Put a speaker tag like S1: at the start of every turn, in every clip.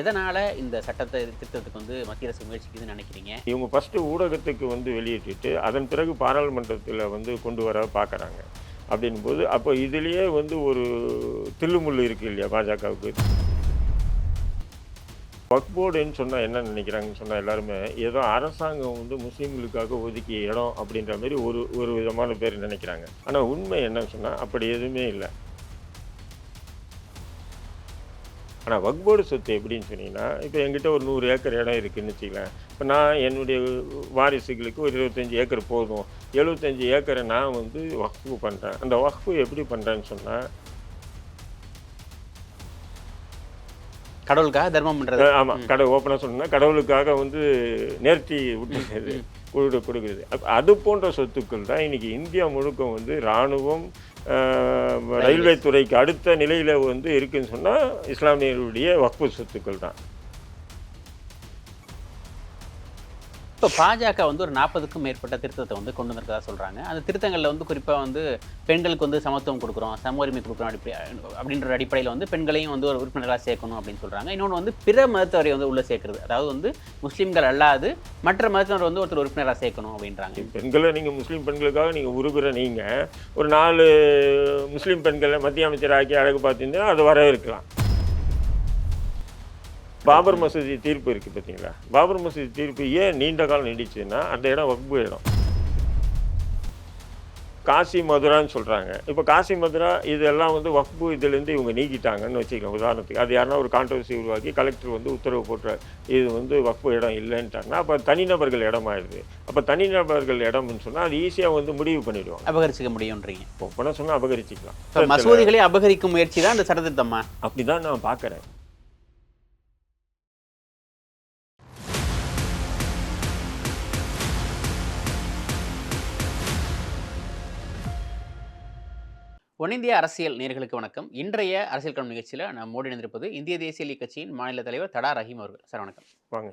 S1: எதனால இந்த சட்டத்தை திருத்தத்துக்கு வந்து மத்திய அரசு முயற்சிக்குதுன்னு நினைக்கிறீங்க?
S2: இவங்க ஃபர்ஸ்ட் ஊடகத்துக்கு வந்து வெளியிட்டுட்டு அதன் பிறகு பாராளுமன்றத்தில் வந்து கொண்டு வர பார்க்குறாங்க அப்படின்போது அப்போ இதுலேயே வந்து ஒரு தில்லுமுள்ளு இருக்குது இல்லையா பாஜகவுக்கு? ஒர்க் போர்டுன்னு சொன்னால் என்ன நினைக்கிறாங்கன்னு சொன்னால் எல்லாருமே ஏதோ அரசாங்கம் வந்து முஸ்லீம்களுக்காக ஒதுக்கிய இடம் அப்படின்ற மாதிரி ஒரு ஒரு விதமான பேர் நினைக்கிறாங்க. ஆனால் உண்மை என்னன்னு சொன்னால் அப்படி எதுவுமே இல்லை. ஆனால் வக்போர்டு சொத்து எப்படின்னு சொன்னீங்கன்னா இப்போ என்கிட்ட ஒரு நூறு ஏக்கர் இடம் இருக்குன்னு வச்சுக்கலாம் இப்போ நான் என்னுடைய வாரிசுகளுக்கு ஒரு இருபத்தஞ்சி ஏக்கர் போதும். எழுபத்தஞ்சி ஏக்கரை நான் வந்து வக்ஃபு பண்ணுறேன் அந்த வக்ஃபு எப்படி பண்ணுறேன்னு சொன்னால்
S1: கடவுளுக்காக தர்மம் பண்றது.
S2: ஆமாம் கடை ஓப்பனாக சொன்னா கடவுளுக்காக வந்து நேர்த்தி விட்டுறது கொடு கொடுக்குறது. அது போன்ற சொத்துக்கள் தான் இன்னைக்கு இந்தியா முழுக்க வந்து இராணுவம் ரயில்வே. துறைக்கு அடுத்த நிலையில் வந்து இருக்குன்னு சொன்னால் இஸ்லாமியர்களுடைய வக்ஃபு சொத்துக்கள் தான்.
S1: இப்போ பாஜக வந்து ஒரு நாற்பதுக்கும் மேற்பட்ட திருத்தத்தை வந்து கொண்டு வந்திருக்கதா சொல்கிறாங்க அந்த திருத்தங்களில் வந்து குறிப்பாக வந்து பெண்களுக்கு வந்து சமத்துவம் கொடுக்குறோம் சம உரிமை கொடுக்குறோம் அப்படின்ற ஒரு அடிப்படையில் வந்து பெண்களையும் வந்து ஒரு உறுப்பினராக சேர்க்கணும் அப்படின்னு சொல்கிறாங்க இன்னொன்று வந்து பிற மதத்தவரை வந்து உள்ளே சேர்க்கறது. அதாவது வந்து முஸ்லீம்கள் அல்லாது மற்ற மதத்தினர் வந்து ஒருத்தர் உறுப்பினராக சேர்க்கணும் அப்படின்றாங்க.
S2: பெண்களை நீங்கள் முஸ்லீம் பெண்களுக்காக நீங்கள் உருகுற நீங்கள் ஒரு நாலு முஸ்லீம் பெண்களை மத்திய அமைச்சராக்கி அழகு பார்த்தீங்கன்னா அது வரவேற்கலாம் பாபர் மசூதி தீர்ப்பு இருக்குது பார்த்தீங்களா? பாபர் மசூதி தீர்ப்பு ஏன் நீண்ட காலம் நீடிச்சுன்னா அந்த இடம் வக்பு இடம். காசி மதுரான்னு சொல்கிறாங்க இப்போ காசி மதுரா இதெல்லாம் வந்து வக்பு இதுலேருந்து இவங்க நீக்கிட்டாங்கன்னு வச்சுக்கலாம் உதாரணத்துக்கு. அது யாருன்னா ஒரு கான்ட்ரவர்சி உருவாக்கி கலெக்டர் வந்து உத்தரவு போட்டுறாரு. இது வந்து வக்பு இடம் இல்லைன்ட்டாங்கன்னா அப்போ தனிநபர்கள் இடமாயிடுது அப்போ தனிநபர்கள் இடம்னு சொன்னால் அது ஈஸியாக வந்து முடிவு பண்ணிடுவாங்க.
S1: அபகரிச்சுக்க முடியுன்றீங்க
S2: ஒப்பனை சொன்னால் அபகரிச்சிக்கலாம்.
S1: இப்போ மசூதிகளை அபகரிக்கும் முயற்சி தான் இந்த சட்டத்திட்டமா?
S2: அப்படி தான் நான் பார்க்குறேன்.
S1: ஒன்னிந்திய அரசியல் நேர்களுக்கு வணக்கம். இன்றைய அரசியல் கடும் நிகழ்ச்சியில் நம்ம மோடி இணைந்திருப்பது இந்திய தேசிய லீக் கட்சியின் மாநில தலைவர் தடா ரஹீம் அவர்கள். சார் வணக்கம்.
S2: வாங்க.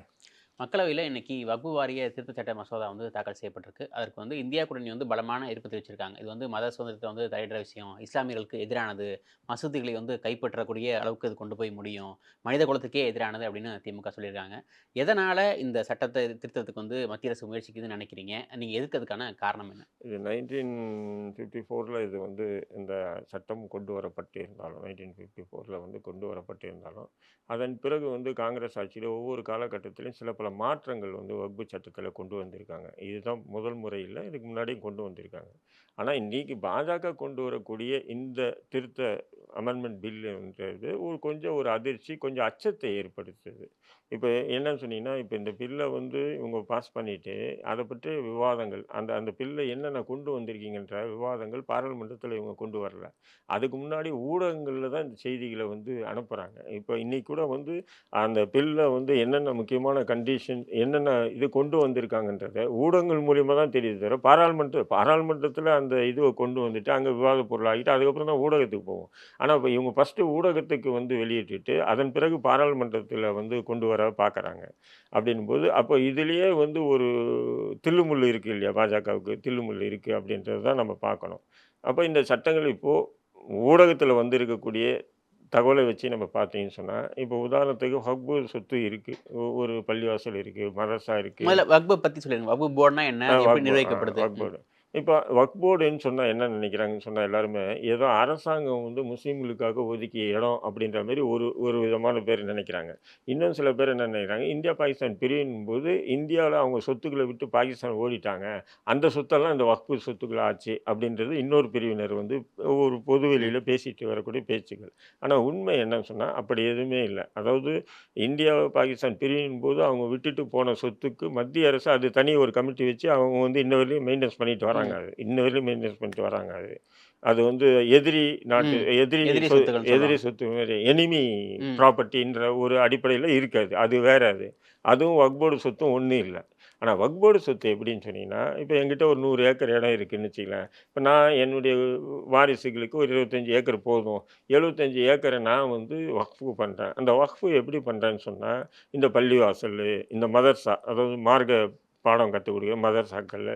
S1: மக்களவையில் இன்னைக்கு வக்பு வாரிய திருத்தச் சட்ட மசோதா வந்து தாக்கல் செய்யப்பட்டிருக்கு. அதற்கு வந்து இந்தியா கூட்டணி வந்து பலமான எதிர்ப்பு தெரிவிச்சிருக்காங்க. இது வந்து மத சுதந்திரத்தை வந்து தலையிடுற விஷயம் இஸ்லாமியர்களுக்கு எதிரானது மசூதிகளை வந்து கைப்பற்றக்கூடிய அளவுக்கு இது கொண்டு போய் முடியும் மனித குலத்துக்கே எதிரானது அப்படின்னு திமுக சொல்லியிருக்காங்க. எதனால் இந்த சட்டத்தை திருத்தத்துக்கு வந்து மத்திய அரசு முயற்சிக்குதுன்னு நினைக்கிறீங்க? நீங்கள் எதிர்க்கிறதுக்கான காரணம் என்ன?
S2: இது நைன்டீன் ஃபிஃப்டி ஃபோரில் இது வந்து இந்த சட்டம் கொண்டு வரப்பட்டிருந்தாலும் நைன்டீன் ஃபிஃப்டி ஃபோரில் வந்து கொண்டு வரப்பட்டிருந்தாலும் அதன் பிறகு வந்து காங்கிரஸ் ஆட்சியில் ஒவ்வொரு காலகட்டத்திலும் சில பல மாற்றங்கள் வந்து வகுப்பு சட்டத்தில் கொண்டு வந்திருக்காங்க. இதுதான் முதல் முறையில் இதுக்கு முன்னாடியும் கொண்டு வந்திருக்காங்க. ஆனால் இன்றைக்கி பாஜக கொண்டு வரக்கூடிய இந்த திருத்த அமெண்ட்மெண்ட் பில்லுன்றது ஒரு கொஞ்சம் ஒரு அதிர்ச்சி கொஞ்சம் அச்சத்தை ஏற்படுத்துது. இப்போ என்னன்னு சொன்னீங்கன்னா இப்போ இந்த பில்லை வந்து இவங்க பாஸ் பண்ணிவிட்டு அதை பற்றி விவாதங்கள் அந்த அந்த பில்லை என்னென்ன கொண்டு வந்திருக்கீங்கன்ற விவாதங்கள் பாராளுமன்றத்தில் இவங்க கொண்டு வரல. அதுக்கு முன்னாடி ஊடகங்களில் தான் இந்த செய்திகளை வந்து அனுப்புகிறாங்க இப்போ இன்றைக்கி கூட வந்து அந்த பில்லை வந்து என்னென்ன முக்கியமான கண்டிஷன் என்னென்ன இது கொண்டு வந்திருக்காங்கன்றத ஊடகங்கள் மூலியமாக தான் தெரியுது தவிர பாராளுமன்ற பாராளுமன்றத்தில் அந்த இதுவை கொண்டு வந்துட்டு அங்கே விவாத பொருளாகிட்டு அதுக்கப்புறம் தான் ஊடகத்துக்கு போகும் ஆனால் இப்போ இவங்க ஃபஸ்ட்டு ஊடகத்துக்கு வந்து வெளியிட்டுட்டு அதன் பிறகு பாராளுமன்றத்தில் வந்து கொண்டு வர பார்க்குறாங்க அப்படின்போது அப்போ இதுலேயே வந்து ஒரு தில்லுமுள்ளு இருக்குது இல்லையா? பாஜகவுக்கு தில்லுமுள்ளு இருக்குது அப்படின்றது தான் நம்ம பார்க்கணும். அப்போ இந்த சட்டங்கள் இப்போது ஊடகத்தில் வந்து இருக்கக்கூடிய தகவலை வச்சு நம்ம பார்த்தீங்கன்னு சொன்னால் இப்போ உதாரணத்துக்கு ஹக்பு சொத்து இருக்குது ஒரு பள்ளிவாசல் இருக்குது மதரசா இருக்குது
S1: வக்பை பற்றி சொல்லிடுங்க வக்பு போர்டுனா என்ன? நிர்வகிக்கப்படுது?
S2: வக்போர்டு இப்போ வக் போர்டுன்னு சொன்னால் என்ன நினைக்கிறாங்கன்னு சொன்னால் எல்லாருமே ஏதோ அரசாங்கம் வந்து முஸ்லீம்களுக்காக ஒதுக்கிய இடம் அப்படின்ற மாதிரி ஒரு ஒரு விதமான பேர் நினைக்கிறாங்க. இன்னும் சில பேர் என்ன நினைக்கிறாங்க? இந்தியா பாகிஸ்தான் பிரியும் போது இந்தியாவில் அவங்க சொத்துக்களை விட்டு பாகிஸ்தான் ஓடிட்டாங்க. அந்த சொத்தெல்லாம் இந்த வக்பு சொத்துக்கள் ஆச்சு அப்படின்றது இன்னொரு பிரிவினர் வந்து ஒரு பொதுவெளியில் பேசிட்டு வரக்கூடிய பேச்சுக்கள். ஆனால் உண்மை என்னன்னு சொன்னால் அப்படி எதுவுமே இல்லை. அதாவது இந்தியா பாகிஸ்தான் பிரியும் போது அவங்க விட்டுட்டு போன சொத்துக்கு மத்திய அரசு அது தனி ஒரு கமிட்டி வச்சு அவங்க வந்து இன்ன வரையும் மெயின்டைன்ஸ் பண்ணிட்டு வராங்க. அது இன்ன வரையிலும் மெயின்டைன்ஸ் பண்ணிட்டு வராங்க அது. அது வந்து எதிரி நாட்டு. எதிரி
S1: எதிரி
S2: சொத்து மாதிரி எனிமி. ப்ராப்பர்ட்டின்ற ஒரு அடிப்படையில் இருக்காது. அது வேற அது. அதுவும் வக்போர்டு சொத்தும் ஒன்றும் இல்லை. ஆனால் வக்போர்டு சொத்து எப்படின்னு சொன்னீங்கன்னா இப்போ என்கிட்ட ஒரு நூறு ஏக்கர் இடம் இருக்குன்னு வச்சுக்கலாம் இப்போ நான் என்னுடைய வாரிசுகளுக்கு ஒரு இருபத்தஞ்சி ஏக்கர் போதும். எழுபத்தஞ்சி ஏக்கரை நான் வந்து வக்ஃபு பண்ணுறேன் அந்த வக்ஃபு எப்படி பண்ணுறேன்னு சொன்னால் இந்த பள்ளிவாசல் இந்த மதர்சா அதாவது மார்க்க பாடம் கற்றுக் கொடுக்குற மதரசாக்களில்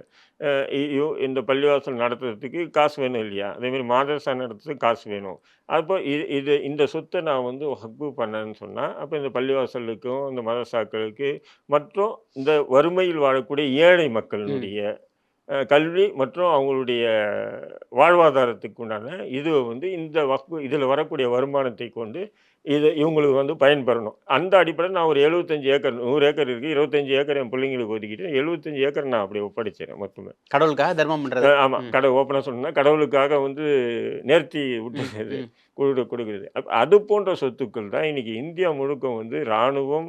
S2: இ- இந்த பள்ளிவாசல் நடத்துறதுக்கு காசு வேணும் இல்லையா? அதேமாதிரி மாதரசா நடத்துறதுக்கு காசு வேணும். அப்போ இது இது இந்த சொத்தை நான் வந்து ஹக்கு பண்ணேன்னு சொன்னால் அப்போ இந்த பள்ளிவாசலுக்கும் இந்த மதரசாக்களுக்கு மற்றும் இந்த வறுமையில் வாழக்கூடிய ஏழை மக்களினுடைய அஹ், கல்வி மற்றும் அவங்களுடைய வாழ்வாதாரத்துக்கு உண்டான இது வந்து இந்த வக்பு இதில் வரக்கூடிய வருமானத்தை கொண்டு இது இவங்களுக்கு வந்து பயன்பெறணும். அந்த அடிப்படையில் நான் ஒரு எழுபத்தஞ்சு ஏக்கர் நூறு ஏக்கர் இருக்குது இருபத்தஞ்சு ஏக்கர் என் பிள்ளைங்களுக்கு ஒதுக்கிட்டு எழுபத்தஞ்சு ஏக்கர் நான் அப்படி ஒப்படைச்சேன் மொத்தமே.
S1: கடவுளுக்காக தர்மம் பண்றது.
S2: ஆமாம்
S1: ம்.
S2: கடை ஓப்பனாக சொன்னா கடவுளுக்காக வந்து நேர்த்தி விட்டுறது
S1: ம்.
S2: கொடு கொடுக்குறது. அது போன்ற சொத்துக்கள் தான் இன்னைக்கு இந்தியா முழுக்க வந்து இராணுவம்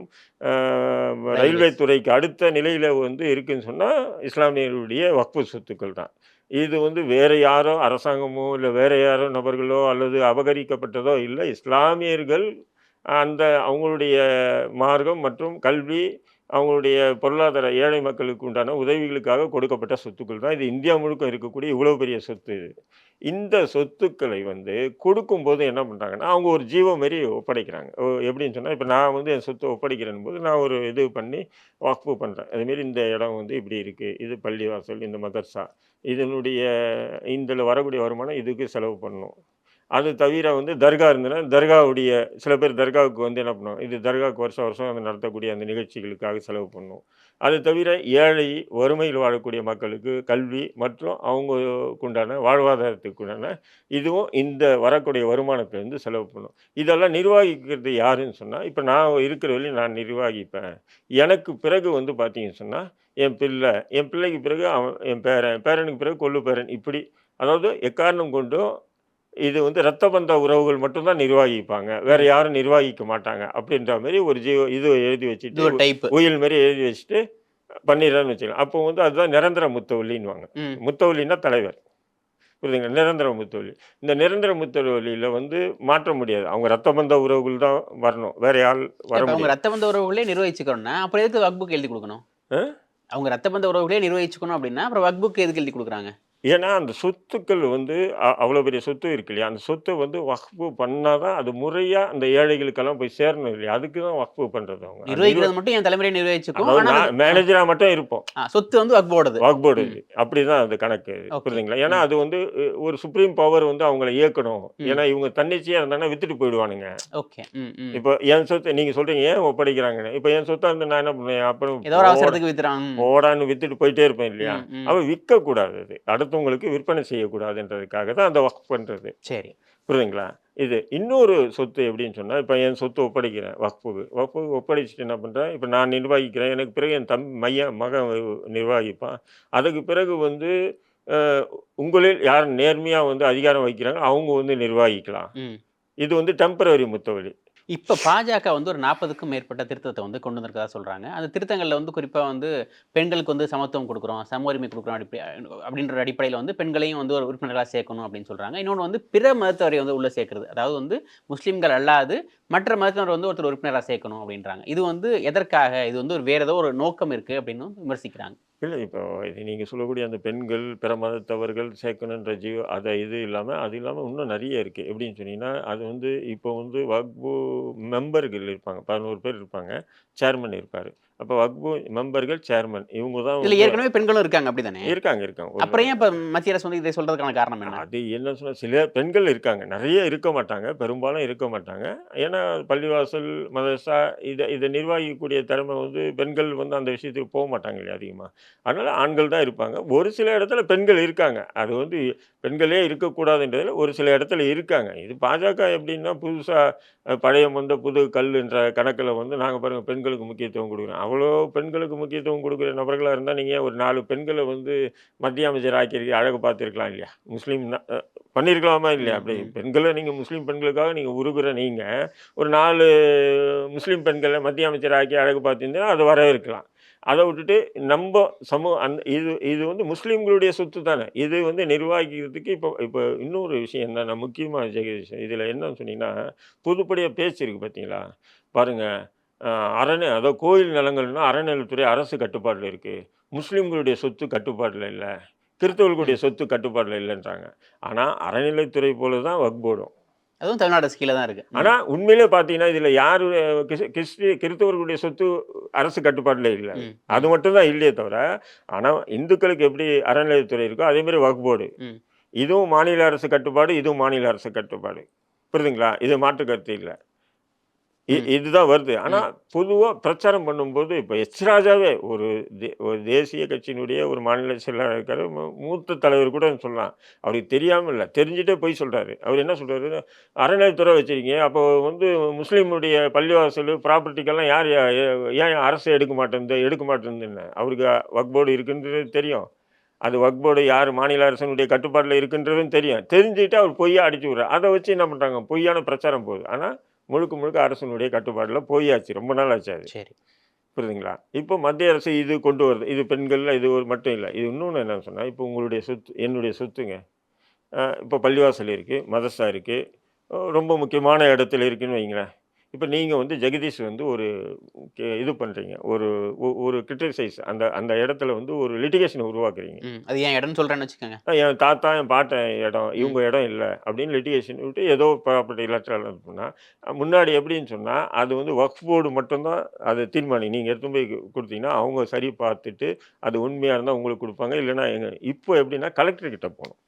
S2: ரயில்வே. துறைக்கு அடுத்த நிலையில் வந்து இருக்குன்னு சொன்னால் இஸ்லாமியர்களுடைய வக்ஃபு சொத்துக்கள் தான். இது வந்து வேறு யாரோ அரசாங்கமோ இல்லை வேறு யாரோ நபர்களோ அல்லது அபகரிக்கப்பட்டதோ இல்லை. இஸ்லாமியர்கள் அந்த அவங்களுடைய மார்க்கம் மற்றும் கல்வி அவங்களுடைய பொருளாதார ஏழை மக்களுக்கு உண்டான உதவிகளுக்காக கொடுக்கப்பட்ட சொத்துக்கள் தான். இது இந்தியா முழுக்க இருக்கக்கூடிய இவ்வளோ பெரிய சொத்து இது. இந்த சொத்துக்களை வந்து கொடுக்கும்போது என்ன பண்ணுறாங்கன்னா அவங்க ஒரு ஜீவம் மாரி ஒப்படைக்கிறாங்க. ஓ, எப்படின்னு சொன்னால் இப்போ நான் வந்து என் சொத்தை ஒப்படைக்கிறேன் போது நான் ஒரு இது பண்ணி வாக்ஃபு பண்ணுறேன் அதுமாரி இந்த இடம் வந்து இப்படி இருக்குது இது பள்ளிவாசல் இந்த மதர்சா இதனுடைய இதில் வரக்கூடிய வருமானம் இதுக்கு செலவு பண்ணணும் அது தவிர வந்து தர்கா இருந்ததுன்னா தர்காவுடைய சில பேர் தர்காவுக்கு வந்து என்ன பண்ணும் இது தர்காவுக்கு வருஷம் வருஷம் அந்த நடத்தக்கூடிய அந்த நிகழ்ச்சிகளுக்காக செலவு பண்ணும். அது தவிர ஏழை வறுமையில் வாழக்கூடிய மக்களுக்கு கல்வி மற்றும் அவங்களுக்குண்டான வாழ்வாதாரத்துக்குண்டான இதுவும் இந்த வரக்கூடிய வருமானத்தை வந்து செலவு பண்ணும். இதெல்லாம் நிர்வகிக்கிறது யாருன்னு சொன்னால் இப்போ நான் இருக்கிற வரையும் நான் நிர்வகிப்பேன். எனக்கு பிறகு வந்து பார்த்தீங்கன்னு சொன்னால் என் பிள்ளை என் பிள்ளைக்கு பிறகு அவன் என் பேரன் பேரனுக்கு பிறகு கொள்ளு பேரன். இப்படி அதாவது எக்காரணம் கொண்டும் இது வந்து ரத்த பந்த உறவுகள் மட்டும்தான் நிர்வகிப்பாங்க. வேற யாரும் நிர்வகிக்க மாட்டாங்க. அப்படின்ற மாதிரி ஒரு ஜீவ இது எழுதி வச்சுட்டு உயில் மாதிரி எழுதி வச்சுட்டு பண்ணிடுறேன்னு வச்சுக்கலாம் அப்போ வந்து அதுதான் நிரந்தர முத்தவல்லின்னுவாங்க
S1: ம்.
S2: முத்தவல்லின்னா தலைவர். புரியுதுங்க நிரந்தர முத்தவல்லி இந்த நிரந்தர முத்தவல்லியில் வந்து மாற்ற முடியாது. அவங்க ரத்த பந்த உறவுகள் தான் வரணும். வேற யார் வர
S1: ரத்த பந்த உறவுகளே நிர்வகிச்சுக்கணும்னா அப்புறம் எதுக்கு வக்புக் எழுதி கொடுக்கணும்? அவங்க ரத்த பந்த உறவுகளே நிர்வகிச்சுக்கணும் அப்படின்னா அப்புறம் வக்புக் எதுக்கு எழுதி கொடுக்குறாங்க?
S2: ஏன்னா அந்த சொத்துக்கள் வந்து அ- அவ்வளோ பெரிய சொத்து இருக்கு இல்லையா? அந்த சொத்தை வந்து வக்ஃபு பண்ணாதான் அது முறையாக அந்த ஏழைகளுக்கெல்லாம் போய் சேரணும் இல்லையா? அதுக்கு தான் வக்ஃபு பண்ணுறது அவங்க. அது நிர்வ-
S1: நிர்வகிக்கிறது மட்டும் என் தலைமுறை நிர்வகிச்சுக்கும்.
S2: அதாவது
S1: ஆனா
S2: நான் மேனேஜராக மட்டும் இருப்போம்.
S1: ஆ, சொத்து வந்து வக்போடது
S2: வாக்போர்டு அப்படிதான் அது கணக்கு.
S1: Okay.
S2: புரியுதுங்களா? ஏன்னா அது வந்து ஒரு சுப்ரீம் பவர் வந்து அவங்கள இயக்கணும்.
S1: ம்.
S2: ஏன்னா இவங்க தன்னிச்சையா இருந்தாங்கன்னா வித்துட்டு போயிடுவானுங்க.
S1: ஓகே. ம் ம்.
S2: இப்போ என் சொத்து நீங்க சொல்றீங்க ஏன் ஒப்படைக்கிறாங்கன்னு? இப்போ என் சொத்தா இருந்து நான் என்ன பண்ணுவேன்? அப்புறம்
S1: ஏதோ ஒரு
S2: போடா-
S1: அவசரத்துக்கு வித்துறான். ம்,
S2: போடான்னு வித்துட்டு போயிட்டே இருப்பேன் இல்லையா?
S1: ம், ம்.
S2: அவன் விற்க கூடாது அது அடுத்தவங்களுக்கு விற்பனை செய்யக்கூடாதுன்றதுக்காக தான் அந்த ஒர்க் பண்றது.
S1: சரி.
S2: புரியுதுங்களா? இது இன்னொரு சொத்து எப்படின்னு சொன்னால் இப்போ என் சொத்து ஒப்படைக்கிறேன் வக்ஃபுக்கு வக்ஃபுக்கு ஒப்படைச்சிட்டு என்ன பண்ணுறேன் இப்போ நான் நிர்வகிக்கிறேன். எனக்கு பிறகு என் தம் மையன் மகன் நிர்வகிப்பான். அதுக்கு பிறகு வந்து உங்களில் யார் நேர்மையாக வந்து அதிகாரம் வைக்கிறாங்க அவங்க வந்து நிர்வகிக்கலாம். இது வந்து டெம்பரரி முத்தவழி.
S1: இப்போ பாஜக வந்து ஒரு நாற்பதுக்கும் மேற்பட்ட திருத்தத்தை வந்து கொண்டு வந்திருக்கதா சொல்கிறாங்க அந்த திருத்தங்களில் வந்து குறிப்பாக வந்து பெண்களுக்கு வந்து சமத்துவம் கொடுக்குறோம் சம உரிமை கொடுக்குறோம் அடிப்படை அப்படின்ற அடிப்படையில் வந்து பெண்களையும் வந்து ஒரு உறுப்பினர்களாக சேர்க்கணும் அப்படின்னு சொல்கிறாங்க இன்னொன்று வந்து பிற மதத்தவரை வந்து உள்ளே சேர்க்கறது. அதாவது வந்து முஸ்லீம்கள் அல்லாது மற்ற மதத்தினர் வந்து ஒருத்தர் உறுப்பினராக சேர்க்கணும் அப்படின்றாங்க. இது வந்து எதற்காக? இது வந்து ஒரு வேறு ஏதோ ஒரு நோக்கம் இருக்குது அப்படின்னு விமர்சிக்கிறாங்க.
S2: இல்லை இப்போ நீங்கள் சொல்லக்கூடிய அந்த பெண்கள் பிற மதத்தவர்கள் சேர்க்கணுன்ற ஜீவ அதை இது இல்லாமல் அது இல்லாமல் இன்னும் நிறைய இருக்குது எப்படின்னு சொன்னீங்கன்னா அது வந்து இப்போ வந்து வக்பு மெம்பர்கள் இருப்பாங்க பதினோரு பேர் இருப்பாங்க சேர்மன் இருப்பார். அப்போ வக்பு மெம்பர்கள் சேர்மன் இவங்க தான் வந்து-
S1: ஏற்கனவே பெண்களும் இருக்காங்க அப்படிதானே?
S2: இருக்காங்க இருக்காங்க. ஒரு-
S1: அப்புறம் ஏன் இப்போ மத்திய அரசு வந்து இதை சொல்றதுக்கான காரணம் என்ன?
S2: அது என்ன சொன்னா சில பெண்கள் இருக்காங்க. நிறைய இருக்க மாட்டாங்க. பெரும்பாலும் இருக்க மாட்டாங்க. ஏன்னா பள்ளிவாசல் மதரசா இதை இதை நிர்வகிக்கக்கூடிய திறமை வந்து பெண்கள் வந்து அந்த விஷயத்துக்கு போக மாட்டாங்க இல்லையா அதிகமாக அதனால ஆண்கள் தான் இருப்பாங்க. ஒரு சில இடத்துல பெண்கள் இருக்காங்க. அது வந்து பெண்களே இருக்கக்கூடாதுன்றதுல ஒரு சில இடத்துல இருக்காங்க. இது பாஜக எப்படின்னா புதுசாக பழைய மந்த புது கல்லுன்ற கணக்கில் வந்து நாங்கள் பாருங்கள் பெண்களுக்கு முக்கியத்துவம் கொடுக்குறோம். அவ்வளோ பெண்களுக்கு முக்கியத்துவம் கொடுக்குற நபர்களாக இருந்தால் நீங்கள் ஒரு நாலு பெண்களை வந்து மத்திய அமைச்சர் ஆக்கியிருக்க அழகு பார்த்துருக்கலாம் இல்லையா? முஸ்லீம் பண்ணியிருக்கலாமா இல்லையா? அப்படி. பெண்களை நீங்கள் முஸ்லீம் பெண்களுக்காக நீங்கள் உருகுற நீங்கள் ஒரு நாலு முஸ்லீம் பெண்களை மத்திய அமைச்சர் ஆக்கி அழகு பார்த்துருந்தா அது வரவேற்கலாம். அதை விட்டுட்டு நம்ம சமூக அந்த இது இது வந்து முஸ்லீம்களுடைய சொத்து தானே. இது வந்து நிர்வகிக்கிறதுக்கு இப்போ இப்போ இன்னொரு விஷயம் என்னன்னா முக்கியமாக ஜெகதீஷ் இதில் என்னன்னு சொன்னீங்கன்னா பொதுப்படையாக பேச்சு இருக்குது பார்த்தீங்களா? பாருங்கள் அரணை அதாவது கோயில் நிலங்கள்னா அறநிலைத்துறை அரசு கட்டுப்பாட்டில் இருக்குது முஸ்லீம்களுடைய சொத்து கட்டுப்பாட்டில் இல்லை. கிறிஸ்தவர்களுடைய சொத்து கட்டுப்பாட்டில் இல்லைன்றாங்க. ஆனால் அறநிலைத்துறை போல தான் வக்போர்டும்.
S1: அதுவும் தமிழ்நாடு அரசு கீழே தான் இருக்கு ம்.
S2: ஆனா உண்மையிலே பார்த்தீங்கன்னா இதுல யாரு கிறிஸ்- கிறிஸ்டி கிறிஸ்தவர்களுடைய சொத்து அரசு கட்டுப்பாட்டுல இல்லை. அது மட்டும் தான் இல்லையே தவிர ஆனா இந்துக்களுக்கு எப்படி அறநிலையத்துறை இருக்கோ அதே மாதிரி
S1: ம்.
S2: இதுவும் மாநில அரசு கட்டுப்பாடு இதுவும் மாநில அரசு கட்டுப்பாடு புரியுதுங்களா இது மாற்று கருத்து இல்லை. இதுதான் வருது. ஆனா பொதுவா பிரச்சாரம் பண்ணும்போது இப்ப எச் ராஜாவே ஒரு ஒரு தேசிய கட்சியினுடைய ஒரு மாநில செயலாளர் இருக்காரு மூத்த தலைவர் கூட சொல்லலாம். அவருக்கு தெரியாம இல்லை. தெரிஞ்சுட்டே போய் சொல்றாரு. அவர் என்ன சொல்றாரு? அறநிலையத்துறை வச்சிருக்கீங்க. அப்போ வந்து முஸ்லீமுடைய பள்ளிவாசல் ப்ராப்பர்ட்டிக்கெல்லாம் யார் ஏன் அரசு எடுக்க மாட்டேங்குது எடுக்க மாட்டேங்குதுன்னு அவருக்கு வக்போர்டு இருக்குன்றது தெரியும். அது வக்போர்டு யார்? மாநில அரசனுடைய கட்டுப்பாட்டில் இருக்குன்றதும் தெரியும். தெரிஞ்சுட்டு அவர் பொய்யா அடிச்சு விட்றாரு. அதை வச்சு என்ன பண்ணுறாங்க பொய்யான பிரச்சாரம் போகுது. ஆனால் முழுக்க முழுக்க அரசனுடைய கட்டுப்பாட்டில் பொய்யாச்சு ரொம்ப நாள் ஆச்சு அது.
S1: சரி.
S2: புரியுதுங்களா? இப்போ மத்திய அரசு இது கொண்டு வருது. இது பெண்கள்ல இது ஒரு மட்டும் இல்லை. இது இன்னொன்று என்னன்னு சொன்னால் இப்போ உங்களுடைய சொத்து என்னுடைய சொத்துங்க. இப்போ பள்ளிவாசல் இருக்குது மதர்சா இருக்குது ரொம்ப முக்கியமான இடத்துல இருக்குன்னு வைங்களேன். இப்போ நீங்கள் வந்து ஜெகதீஷ் வந்து ஒரு கே- இது பண்ணுறீங்க ஒரு ஒ- ஒரு கிரிட்டிசைஸ் அந்த அந்த இடத்துல வந்து ஒரு லிட்டிகேஷனை உருவாக்குறீங்க.
S1: ம். அது ஏன் இடம்னு சொல்றேன்னு வச்சுக்கோங்க.
S2: அஹ் என் தாத்தா என் பாட்டன் இடம் இவங்க இடம் இல்லை அப்படின்னு லிட்டிகேஷன் விட்டு ஏதோ ப்ராப்பர்ட்டி லெட்டர் பண்ணால் முன்னாடி எப்படின்னு சொன்னால் அது வந்து ஒர்க் போர்டு மட்டும்தான் அதை தீர்மானி நீங்கள் எடுத்து போய் கு- கொடுத்தீங்கன்னா அவங்க சரி பார்த்துட்டு அது உண்மையாக இருந்தால் உங்களுக்கு கொடுப்பாங்க. இல்லைன்னா எங்க இப்போ எப்படின்னா கலெக்டர் கிட்ட போகணும்.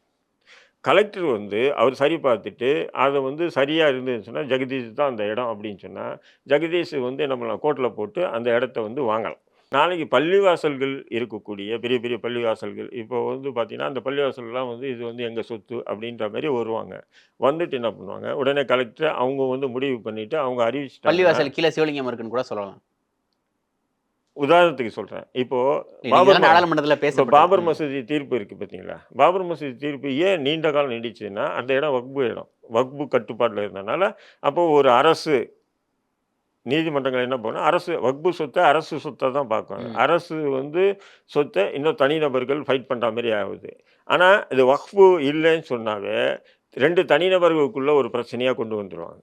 S2: கலெக்டர் வந்து அவர் சரி பார்த்துட்டு அதை வந்து சரியாக இருந்ததுன்னு சொன்னால் ஜெகதீஷ் தான் அந்த இடம் அப்படின்னு சொன்னால் ஜெகதீஷ் வந்து நம்மளை கோர்ட்டில் போட்டு அந்த இடத்த வந்து வாங்கலாம். நாளைக்கு பள்ளிவாசல்கள் இருக்கக்கூடிய பெரிய பெரிய பள்ளிவாசல்கள் இப்போ வந்து பார்த்திங்கன்னா அந்த பள்ளிவாசல்லாம் வந்து இது வந்து எங்கள் சொத்து அப்படின்ற மாதிரி வருவாங்க. வந்துட்டு என்ன பண்ணுவாங்க உடனே கலெக்டர் அவங்க வந்து முடிவு பண்ணிவிட்டு அவங்க அறிவிச்சு
S1: பள்ளிவாசல் கீழே சிவலிங்கம் இருக்குன்னு கூட சொல்லலாம்.
S2: உதாரணத்துக்கு சொல்கிறேன் இப்போ
S1: நீங்க
S2: பாபர்
S1: நாடாளுமன்றத்துல பேச
S2: பாபர் மசூதி தீர்ப்பு இருக்குது பார்த்தீங்களா? பாபர் மசூதி தீர்ப்பு ஏன் நீண்ட காலம் நீடிச்சுன்னா அந்த இடம் வக்பு இடம் வக்பு கட்டுப்பாட்டில் இருந்தனால அப்போ ஒரு அரசு நீதிமன்றங்கள் என்ன பண்ணும்? அரசு வக்பு சொத்தை அரசு சொத்தை தான் பார்க்குவாங்க
S1: ம்.
S2: அரசு வந்து சொத்தை இன்னும் தனிநபர்கள் ஃபைட் பண்ணுற மாதிரி ஆகுது. ஆனால் இது வக்ஃபு இல்லைன்னு சொன்னாவே ரெண்டு தனிநபர்களுக்குள்ள ஒரு பிரச்சனையாக கொண்டு வந்துருவாங்க.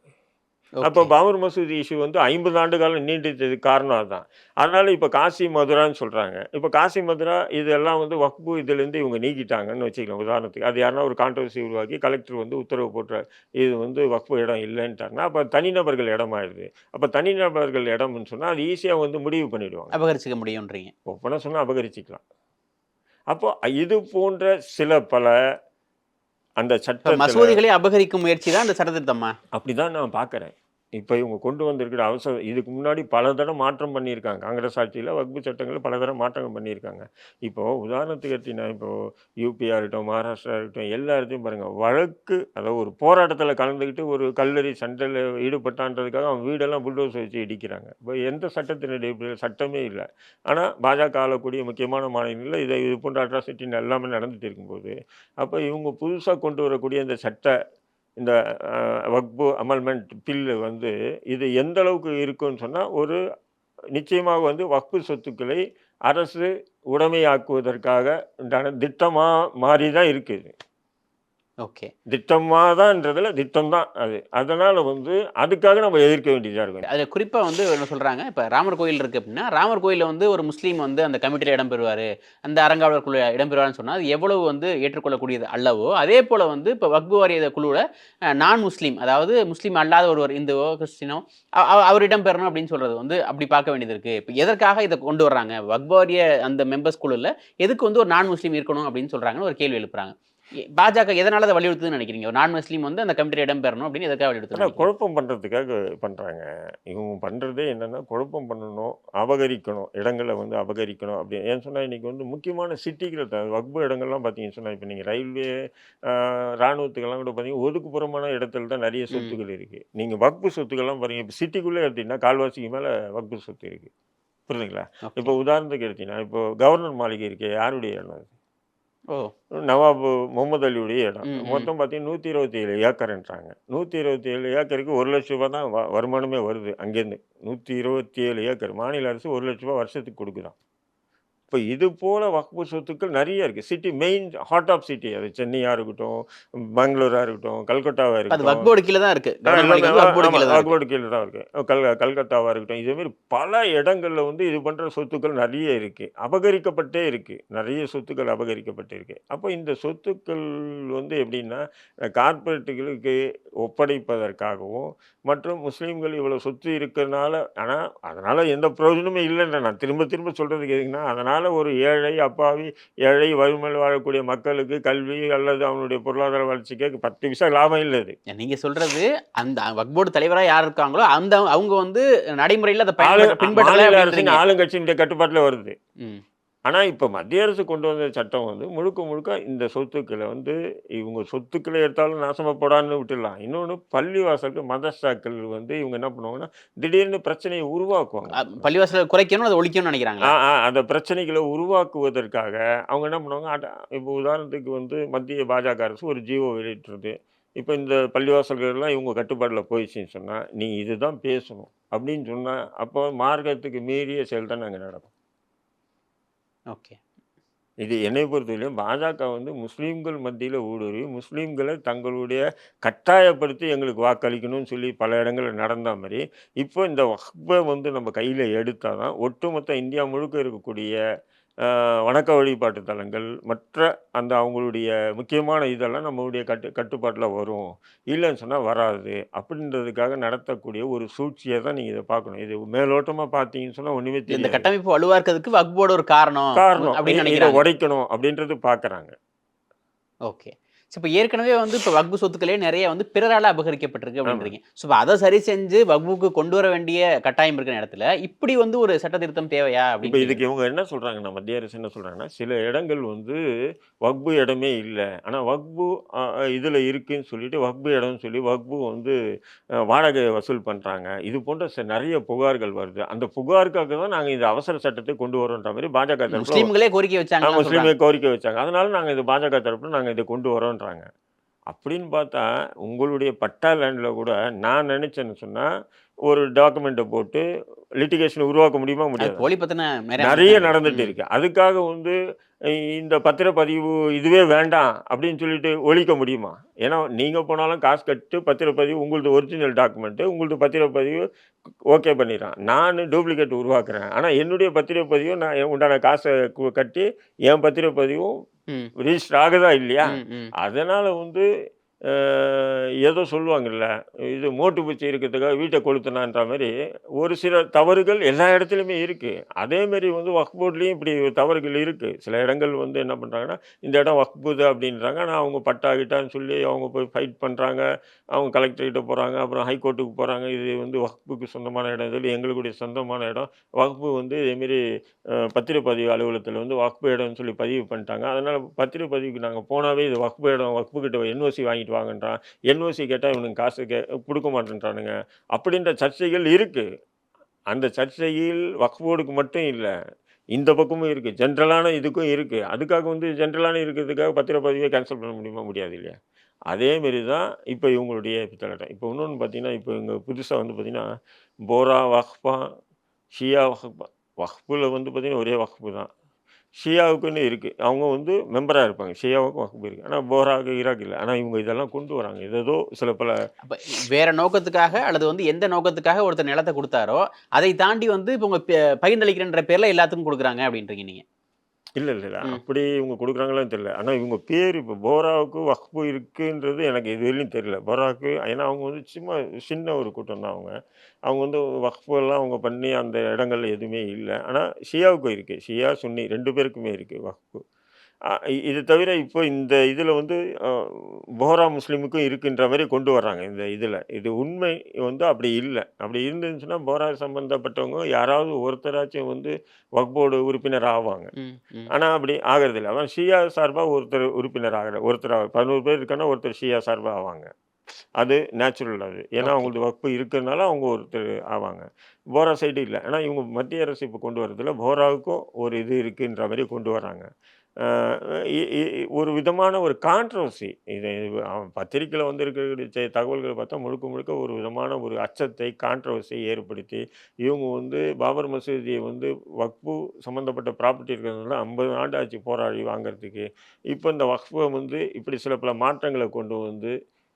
S2: அப்போ பாபர் மசூதி இஷ்யூ வந்து ஐம்பது ஆண்டு காலம் நீடித்தது காரணம் அதுதான். அதனால இப்போ காசி மதுரான்னு சொல்கிறாங்க இப்போ காசி மதுரா இதெல்லாம் வந்து வக்பு இதுலேருந்து இவங்க நீக்கிட்டாங்கன்னு வச்சுக்கலாம் உதாரணத்துக்கு. அது யாருன்னா ஒரு கான்ட்ரவர்சி உருவாக்கி கலெக்டர் வந்து உத்தரவு போட்டுறாரு இது வந்து வக்பு இடம் இல்லைன்ட்டாங்கன்னா அப்போ தனிநபர்கள் இடமாயிடுது அப்போ தனிநபர்கள் இடம்னு சொன்னால் அது ஈஸியாக வந்து முடிவு பண்ணிடுவாங்க.
S1: அபகரிச்சுக்க முடியும்ன்றீங்க.
S2: ஒப்பனை சொன்னால் அபகரிச்சிக்கலாம். அப்போ இது போன்ற சில பல அந்த சட்ட
S1: மசூதிகளை அபகரிக்கும் முயற்சி தான் இந்த சட்டத்திட்டமா?
S2: அப்படிதான் நான் பார்க்குறேன் இப்போ இவங்க கொண்டு வந்திருக்கிற அவசர இதுக்கு முன்னாடி பல தடவை மாற்றம் பண்ணியிருக்காங்க. காங்கிரஸ் ஆட்சியில் வகுப்பு சட்டங்களில் பல தடவை மாற்றம் பண்ணியிருக்காங்க. இப்போது உதாரணத்துக்கு எடுத்தீங்கன்னா இப்போது யூபியாக இருக்கட்டும் மகாராஷ்டிரா இருக்கட்டும் எல்லா இடத்தையும் பாருங்கள் வழக்கு அதாவது ஒரு போராட்டத்தில் கலந்துக்கிட்டு ஒரு கல்லறி சண்டையில் ஈடுபட்டான்றதுக்காக அவன் வீடெல்லாம் புல்டோஸ் வச்சு இடிக்கிறாங்க. இப்போ எந்த சட்டத்தினுடைய சட்டமே இல்லை. ஆனால் பாஜக ஆளக்கூடிய முக்கியமான மாநிலங்களில் இதை இது போன்ற அட்ராசிட்டின்னு எல்லாமே நடந்துகிட்டு இருக்கும்போது அப்போ இவங்க புதுசாக கொண்டு வரக்கூடிய இந்த சட்ட இந்த வக்பு அமல்மெண்ட் பில்லு வந்து இது எந்த அளவுக்கு இருக்குன்னு சொன்னால் ஒரு நிச்சயமாக வந்து வக்பு சொத்துக்களை அரசு உடைமையாக்குவதற்காக உண்டான திட்டமாக மாறி தான் இருக்குது.
S1: ஓகே.
S2: திட்டமாக தான்ன்றதுல திட்டம் தான் அது. அதனால் வந்து அதுக்காக நம்ம எதிர்க்க வேண்டியதாக இருக்கும்.
S1: அதுல குறிப்பா வந்து என்ன சொல்றாங்க இப்ப ராமர் கோயில் இருக்கு அப்படின்னா ராமர் கோயில்ல வந்து ஒரு முஸ்லீம் வந்து அந்த கமிட்டியில் இடம் பெறுவாரு அந்த அறங்காவலர் குழு இடம் பெறுவாருன்னு சொன்னா அது எவ்வளவு வந்து ஏற்றுக்கொள்ளக்கூடியது அல்லவோ அதே போல வந்து இப்ப வக்பு வாரிய குழுவில் நான் முஸ்லீம் அதாவது முஸ்லீம் அல்லாத ஒருவர் இந்துவோ கிறிஸ்டினோ அவர் இடம் பெறணும் அப்படின்னு சொல்றது வந்து அப்படி பார்க்க வேண்டியது இருக்கு. இப்போ எதற்காக இதை கொண்டு வர்றாங்க? வக்பு வாரிய அந்த மெம்பர்ஸ் குழுல எதுக்கு வந்து ஒரு நான் முஸ்லீம் இருக்கணும் அப்படின்னு சொல்றாங்கன்னு ஒரு கேள்வி எழுப்புறாங்க. பாஜக எதனால அதை வலியுறுத்துதுன்னு நினைக்கிறீங்க? ஒரு நான் முஸ்லீம் வந்து அந்த கமிட்டியில் இடம் பெறணும் அப்படின்னு எதுக்காக
S2: ஆனால்
S1: வலியுறுத்துறாங்க
S2: குழப்பம் பண்ணுறதுக்காக பண்ணுறாங்க இவங்க பண்ணுறதே என்னென்னா குழப்பம் பண்ணணும் அபகரிக்கணும் இடங்களை வந்து அபகரிக்கணும் அப்படி. ஏன்னு சொன்னால் இன்றைக்கி வந்து முக்கியமான சிட்டிகளை வக்பு இடங்கள்லாம் பார்த்தீங்கன்னு சொன்னால் இப்போ நீங்கள் ரயில்வே இராணுவத்துக்கெல்லாம் கூட பார்த்தீங்கன்னா ஒதுக்குப்புறமான இடத்துல தான் நிறைய சொத்துக்கள் இருக்குது நீங்கள் வக்பு சொத்துக்கள்லாம் பாருங்கள் இப்போ சிட்டிக்குள்ளே எடுத்தீங்கன்னா கால்வாசிக்கு மேலே வக்பு சொத்து இருக்குது புரியுதுங்களா. இப்போ உதாரணத்துக்கு எடுத்தீங்கன்னா இப்போ கவர்னர் மாளிகை இருக்கே யாருடைய இடம்
S1: ஓ.
S2: நவாப் முகமது அலியுடைய இடம். மொத்தம் பார்த்தீங்கன்னா நூற்றி இருபத்தி ஏழு ஏக்கர்ன்றாங்க நூற்றி இருபத்தி ஏழு ஏக்கருக்கு ஒரு லட்ச ரூபா தான் வருமானமே வருது. அங்கேருந்து நூற்றி இருபத்தி ஏழு ஏக்கர். மாநில அரசு ஒரு லட்ச ரூபா வருஷத்துக்கு கொடுக்குறான் இப்போ இது போல வக்பு சொத்துக்கள் நிறைய இருக்குது city main heart of city அது சென்னையாக இருக்கட்டும் பெங்களூராக இருக்கட்டும் கல்கட்டாவாக இருக்கட்டும்.
S1: வக்போர்டு கீழே தான் இருக்கு.
S2: ஆ,
S1: கவர்மெண்ட்
S2: எல்லாமே
S1: வந்து வக்போர்டு கீழே தான் இருக்கு.
S2: வக்போர்டு கீழே தான் இருக்கு. கல் கல்கத்தாவாக இருக்கட்டும் இதேமாரி பல இடங்கள்ல வந்து இது பண்ற சொத்துக்கள் நிறைய இருக்கு. அபகரிக்கப்பட்டே இருக்கு. நிறைய சொத்துக்கள் அபகரிக்கப்பட்டே இருக்கு. அப்போ இந்த சொத்துக்கள் வந்து எப்படின்னா கார்பரேட்டுகளுக்கு ஒப்படைப்பதற்காகவும் மற்றும் முஸ்லீம்கள் இவ்வளோ சொத்து இருக்கிறதுனால ஆனால் அதனால் எந்த பிரயோஜனமே இல்லைன்னு நான் திரும்ப திரும்ப சொல்கிறதுக்கு எதுக்குன்னா அதனால் ஒரு ஏழை அப்பாவி ஏழை வறுமையில் வாழக்கூடிய மக்களுக்கு கல்வி அல்லது அவனுடைய பொருளாதார வளர்ச்சிக்கு பத்து விஷயம் லாபம் இல்லை இது
S1: நீங்க சொல்றது அந்த வக்போர்டு தலைவரா யார் இருக்காங்களோ அந்த அவங்க வந்து நடைமுறையில் அதை அப்படின்றீங்க.
S2: ஆளுங்கட்சியினுடைய கட்டுப்பாட்டில் வருது. ஆனால் இப்போ மத்திய அரசு கொண்டு வந்த சட்டம் வந்து முழுக்க முழுக்க இந்த சொத்துக்களை வந்து இவங்க சொத்துக்களை எடுத்தாலும் நாசமாக போடான்னு விட்டுடலாம் இன்னொன்று பள்ளிவாசலுக்கு மதரசாக்கள் வந்து இவங்க என்ன பண்ணுவாங்கன்னா திடீர்னு பிரச்சனையை உருவாக்குவாங்க.
S1: பள்ளிவாசலை குறைக்கணும் அதை ஒழிக்கணும்னு நினைக்கிறாங்களா?
S2: ஆ, ஆ, அந்த பிரச்சனைகளை உருவாக்குவதற்காக அவங்க என்ன பண்ணுவாங்க இப்போ உதாரணத்துக்கு வந்து மத்திய பாஜக அரசு ஒரு ஜீவோ வெளியிட்டுருது. இப்போ இந்த பள்ளிவாசல்கள்லாம் இவங்க கட்டுப்பாட்டில் போயிடுச்சுன்னு சொன்னால் நீ இதுதான் பேசணும் அப்படின்னு சொன்னால் அப்போ மார்க்கத்துக்கு மீறிய செயல் தான் அங்கே நடக்கும்.
S1: ஓகே.
S2: இது என்னை பொறுத்தவரையிலும் பாஜக வந்து முஸ்லீம்கள் மத்தியில் ஊடுருவி முஸ்லீம்களை தங்களுடைய கட்டாயப்படுத்தி எங்களுக்கு வாக்களிக்கணும்னு சொல்லி பல இடங்களில் நடந்த மாதிரி இப்போ இந்த வக்பை வந்து நம்ம கையில் எடுத்தால் தான் ஒட்டுமொத்த இந்தியா முழுக்க இருக்கக்கூடிய வணக்க வழிபாட்டு தலங்கள் மற்ற அந்த அவங்களுடைய முக்கியமான இதெல்லாம் நம்மளுடைய கட்டு கட்டுப்பாட்டில் வரும். இல்லைன்னு சொன்னால் வராது. அப்படின்றதுக்காக நடத்தக்கூடிய ஒரு சூழ்ச்சியை தான் நீங்கள் இதை பார்க்கணும். இது மேலோட்டமாக பார்த்தீங்கன்னு சொன்னால் ஒன்றுமே
S1: இந்த
S2: தெரியாது.
S1: கட்டமைப்பு வலுவா இருக்கிறதுக்கு வக்போர்டு ஒரு காரணம்
S2: காரணம்.
S1: அப்படின்னு
S2: இதை உடைக்கணும் அப்படின்றது பார்க்குறாங்க.
S1: ஓகே. இப்போ ஏற்கனவே வந்து இப்போ வக்பு சொத்துக்களே நிறைய வந்து பிறரால அபகரிக்கப்பட்டிருக்கு அப்படின்றீங்க. ஸோ அதை சரி செஞ்சு வக்புக்கு கொண்டு வர வேண்டிய கட்டாயம் இருக்கிற இடத்துல இப்படி வந்து ஒரு சட்ட திருத்தம் தேவையா
S2: இப்போ இதுக்கு இவங்க என்ன சொல்கிறாங்கன்னா மத்திய அரசு என்ன சொல்கிறாங்கன்னா சில இடங்கள் வந்து வக்பு இடமே இல்லை. ஆனால் வக்பு இதில் இருக்குன்னு சொல்லிட்டு வக்பு இடம்னு சொல்லி வக்பு வந்து வாடகை வசூல் பண்ணுறாங்க இது போன்ற நிறைய புகார்கள் வருது. அந்த புகாருக்காக தான் நாங்கள் இந்த அவசர சட்டத்தை கொண்டு வரோன்ற மாதிரி பாஜக தரப்புல
S1: முஸ்லீம்களே கோரிக்கை வச்சாங்க
S2: முஸ்லீமே கோரிக்கை வச்சாங்க. அதனால நாங்கள் இது பாஜக தரப்புல நாங்கள் இதை கொண்டு வரோன்றாங்க அப்படின்னு பார்த்தா உங்களுடைய பட்டா லேண்டில் கூட நான் நினைச்சேன்னு சொன்னால் ஒரு டாக்குமெண்ட்டை போட்டு லிட்டிகேஷன் உருவாக்க முடியுமா முடியாது?
S1: போலி பத்தின
S2: நிறைய நடந்துட்டு இருக்கு. அதுக்காக வந்து இந்த பத்திரப்பதிவு இதுவே வேண்டாம் அப்படின்னு சொல்லிட்டு ஒழிக்க முடியுமா? ஏன்னா நீங்கள் போனாலும் காசு கட்டு பத்திரப்பதிவு உங்களது ஒரிஜினல் டாக்குமெண்ட்டு உங்களது பத்திரப்பதிவு ஓகே பண்ணிடுறான். நான் டூப்ளிகேட் உருவாக்குறேன். ஆனால் என்னுடைய பத்திரப்பதிவும் நான் உண்டான காசை கட்டி என் பத்திரப்பதிவும் ரிஜிஸ்டர் ஆகுதா இல்லையா. அதனால் வந்து ஏதோ சொல்லுவாங்கல்ல இது மோட்டு பூச்சி இருக்கிறதுக்காக வீட்டை கொளுத்துனான்ற மாதிரி ஒரு சில தவறுகள் எல்லா இடத்துலையுமே இருக்குது அதேமாரி வந்து வக்ஃப் போர்ட்லேயும் இப்படி தவறுகள் இருக்குது சில இடங்கள் வந்து என்ன பண்ணுறாங்கன்னா இந்த இடம் வக்புது அப்படின்றாங்க. ஆனால் அவங்க பட்டா கிட்டான்னு சொல்லி அவங்க போய் ஃபைட் பண்ணுறாங்க அவங்க கலெக்டர்கிட்ட போகிறாங்க அப்புறம் ஹைகோர்ட்டுக்கு போகிறாங்க இது வந்து வக்புக்கு சொந்தமான இடம். இதில் எங்களுடைய சொந்தமான இடம். வக்பு வந்து இதேமாரி அஹ், பத்திரப்பதிவு அலுவலகத்தில் வந்து வக்பு இடம்னு சொல்லி பதிவு பண்ணிட்டாங்க. அதனால் பத்திரப்பதிவுக்கு நாங்கள் போனாவே இது வக்பு இடம் வக்பு கிட்ட என்ஓசி வாங்கிட்டு வாங்கன்றான். என்ஓசி கேட்டால் இவனுக்கு காசு கே கொடுக்க மாட்டேன்றானுங்க. அப்படின்ற சர்ச்சைகள் இருக்குது அந்த சர்ச்சையில் வக்ஃபோர்டுக்கு மட்டும் இல்லை இந்த பக்கமும் இருக்குது ஜென்ரலான இதுக்கும் இருக்குது அதுக்காக வந்து ஜென்ரலான இருக்கிறதுக்காக பத்திரப்பதிவை கேன்சல் பண்ண முடியுமா? முடியாது இல்லையா? அதேமாரி தான் இப்போ இவங்களுடைய பித்தளட்டம். இப்போ இன்னொன்று பார்த்தீங்கன்னா இப்போ இங்கே புதுசாக வந்து பார்த்திங்கன்னா போரா வஹ்பா ஷியா வஹ்பா வக்ஃபில் வந்து பார்த்திங்கன்னா ஒரே வஹ்பு தான். ஷியாவுக்குன்னு இருக்குது அவங்க வந்து மெம்பராக இருப்பாங்க. ஷியாவுக்கும் வகுப்பு இருக்குது ஆனால் போராவுக்கு ஈராக் இல்லை. ஆனால் இவங்க இதெல்லாம் கொண்டு வராங்க. ஏதோ சில பல
S1: வேற நோக்கத்துக்காக அல்லது வந்து எந்த நோக்கத்துக்காக ஒருத்தர் நிலத்தை கொடுத்தாரோ அதை தாண்டி வந்து இப்போ உங்க பகிர்ந்தளிக்கிறன்ற பேரில் எல்லாத்துக்கும் கொடுக்குறாங்க அப்படின்றீங்க நீங்கள்
S2: இல்லை இல்லை இல்லை. அப்படி இவங்க கொடுக்குறாங்களான்னு தெரியல. ஆனால் இவங்க பேர் இப்போ போராவுக்கு வக்ஃபு இருக்குன்றது எனக்கு இது வரையும் தெரியல. போராவுக்கு ஏன்னா அவங்க வந்து சும்மா சின்ன ஒரு கூட்டம் தான் அவங்க. அவங்க வந்து வக்ஃபு எல்லாம் அவங்க பண்ணி அந்த இடங்கள்ல எதுவுமே இல்லை. ஆனால் ஷியாவுக்கும் இருக்குது ஷியா சுன்னி ரெண்டு பேருக்குமே இருக்குது வக்ஃபு. இது தவிர இப்போ இந்த இதில் வந்து போரா முஸ்லீமுக்கும் இருக்குன்ற மாதிரி கொண்டு வர்றாங்க இந்த இதில். இது உண்மை வந்து அப்படி இல்லை. அப்படி இருந்துச்சுன்னா போரா சம்மந்தப்பட்டவங்க யாராவது ஒருத்தராச்சும் வந்து வக்ஃப் போர்டு உறுப்பினர் ஆவாங்க. ஆனால் அப்படி ஆகிறது இல்லை. அவன் ஷியா சார்பாக ஒருத்தர் உறுப்பினர் ஆகிற ஒருத்தர் பதினோரு பேர் இருக்கான்னா ஒருத்தர் ஷியா சார்பாக ஆவாங்க. அது நேச்சுரல் அது. ஏன்னா அவங்களுக்கு வக்பு இருக்கிறதுனால அவங்க ஒருத்தர் ஆவாங்க. போரா சைடு இல்லை. ஏன்னா இவங்க மத்திய அரசு இப்போ கொண்டு வரதுல போராவுக்கும் ஒரு இது இருக்குன்ற மாதிரி கொண்டு வராங்க ஒரு விதமான ஒரு கான்ட்ரவர்சி இது பத்திரிக்கையில் வந்து இருக்கக்கூடிய தகவல்களை பார்த்தா முழுக்க முழுக்க ஒரு விதமான ஒரு அச்சத்தை கான்ட்ரவர்சியை ஏற்படுத்தி இவங்க வந்து பாபர் மசூதியை வந்து வக்பு சம்மந்தப்பட்ட ப்ராப்பர்ட்டி இருக்கிறதுனால ஐம்பது ஆண்டு ஆச்சு போராடி வாங்குறதுக்கு. இப்போ இந்த வக்ஃபை வந்து இப்படி சில பல மாற்றங்களை கொண்டு வந்து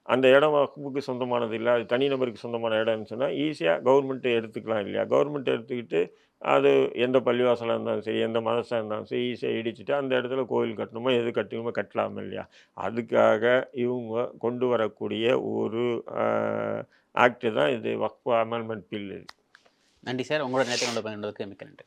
S2: அந்த இடம் வகுப்புக்கு சொந்தமானது இல்லை. அது தனிநபருக்கு சொந்தமான இடம்னு சொன்னால் ஈஸியாக கவர்மெண்ட்டு எடுத்துக்கலாம் இல்லையா? கவர்மெண்ட் எடுத்துக்கிட்டு அது எந்த பள்ளிவாசலாக இருந்தாலும் சரி எந்த மதசாக இருந்தாலும் சரி ஈஸியாக இடிச்சிட்டு அந்த இடத்துல கோவில் கட்டணுமோ எது கட்டணுமோ கட்டலாம் இல்லையா? அதுக்காக இவங்க கொண்டு வரக்கூடிய ஒரு ஆக்டு தான் இது வக்ஃபு அமெண்ட்மெண்ட் பில்
S1: நன்றி சார். உங்களோட நேரத்தை கொண்டு பகிர்ந்ததுக்கு மிக்க நன்றி.